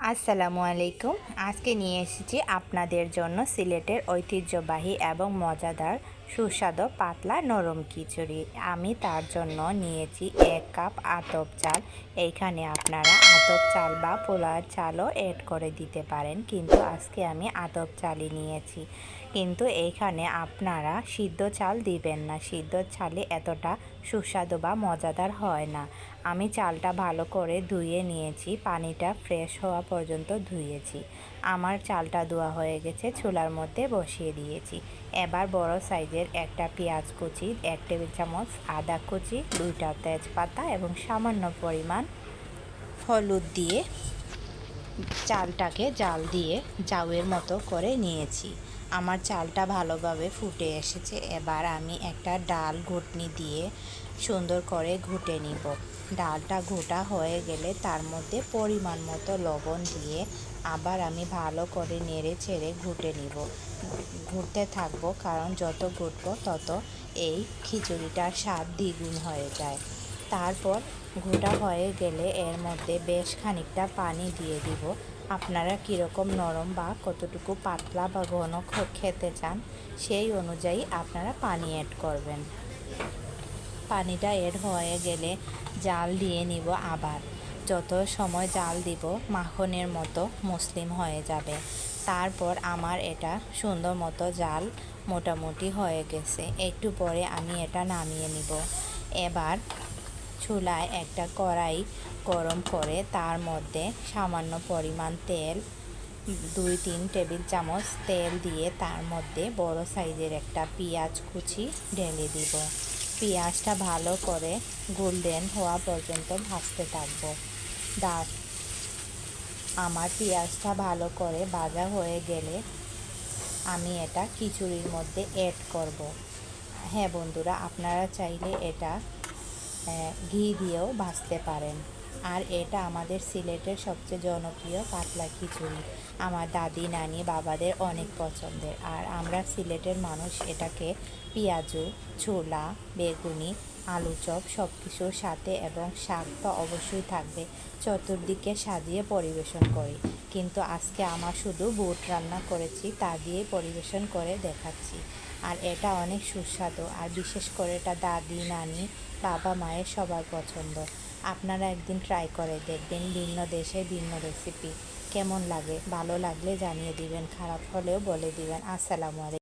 আসসালামু আলাইকুম। আজকে নিয়ে এসেছি আপনাদের জন্য সিলেটের ঐতিহ্যবাহী এবং মজাদার সুস্বাদু, পাতলা, নরম খিচুড়ি। আমি তার জন্য নিয়েছি এক কাপ আতপ চাল। এইখানে আপনারা আতপ চাল বা পোলার চালও অ্যাড করে দিতে পারেন, কিন্তু আজকে আমি আতপ চালই নিয়েছি। কিন্তু এইখানে আপনারা সিদ্ধ চাল দিবেন না। সিদ্ধ চালে এতটা সুস্বাদু বা মজাদার হয় না। আমি চালটা ভালো করে ধুয়ে নিয়েছি, পানিটা ফ্রেশ হওয়া পর্যন্ত ধুয়েছি। আমার চালটা ধোয়া হয়ে গেছে, চুলার মধ্যে বসিয়ে দিয়েছি। এবার বড় সাইজের একটা পেঁয়াজ কুচি, এক টেবিল চামচ আদা কুচি, দুইটা তেজপাতা এবং সামান্য পরিমাণ হলুদ দিয়ে চালটাকে জাল দিয়ে জাউয়ের মতো করে নিয়েছি। আমার চালটা ভালোভাবে ফুটে এসেছে। এবার আমি একটা ডাল ঘুটনি দিয়ে সুন্দর করে ঘুটে নিব। ডালটা ঘোটা হয়ে গেলে তার মধ্যে পরিমাণ মতো লবণ দিয়ে আবার আমি ভালো করে নেড়ে ছেড়ে ঘুটে নিব। ঘুরতে থাকব কারণ যত ঘুটবো তত এই খিচুড়িটার স্বাদ দ্বিগুণ হয়ে যায়। তারপর ঘোটা হয়ে গেলে এর মধ্যে বেশ খানিকটা পানি দিয়ে দিব। আপনারা কীরকম নরম বা কতটুকু পাতলা বা ঘন খেতে চান, সেই অনুযায়ী আপনারা পানি অ্যাড করবেন। পানিটা এড হয়ে গেলে জাল দিয়ে নিব আবার। যত সময় জাল দিব, মাখনের মতো মুসলিম হয়ে যাবে। তারপর আমার এটা সুন্দর মতো জাল মোটামুটি হয়ে গেছে। একটু পরে আমি এটা নামিয়ে নিব। এবার চুলায় একটা কড়াই গরম করে তার মধ্যে সামান্য পরিমাণ তেল, দুই তিন টেবিল চামচ তেল দিয়ে তার মধ্যে বড় সাইজের একটা পেঁয়াজ কুচি ঢেলে দিব। পেঁয়াজটা ভালো করে গোল্ডেন হওয়া পর্যন্ত ভাজতে থাকব। দাঁত আমার পেঁয়াজটা ভালো করে ভাজা হয়ে গেলে আমি এটা খিচুড়ির মধ্যে অ্যাড করব। হ্যাঁ বন্ধুরা, আপনারা চাইলে এটা ঘি দিয়েও ভাজতে পারেন। আর এটা আমাদের সিলেটের সবচেয়ে জনপ্রিয় পাতলা খিচুড়ি। আমার দাদি, নানি, বাবাদের অনেক পছন্দের। আর আমরা সিলেটের মানুষ, এটাকে পেঁয়াজু, ছোলা, বেগুনি, আলু চপ সব কিছুর সাথে এবং শাক তো অবশ্যই থাকবে, চতুর্দিকে সাজিয়ে পরিবেশন করি। কিন্তু আজকে আমার শুধু বুট রান্না করেছি, তা দিয়ে পরিবেশন করে দেখাচ্ছি। আর এটা অনেক সুস্বাদু। আর বিশেষ করে এটা দাদি, নানি, বাবা, মায়ের সবার পছন্দ। আপনারা একদিন ট্রাই করে দেখবেন ভিন্ন দেশে ভিন্ন রেসিপি কেমন লাগে? ভালো লাগলে জানিয়ে দিবেন, খারাপ হলেও বলে দিবেন। আসসালামু আলাইকুম।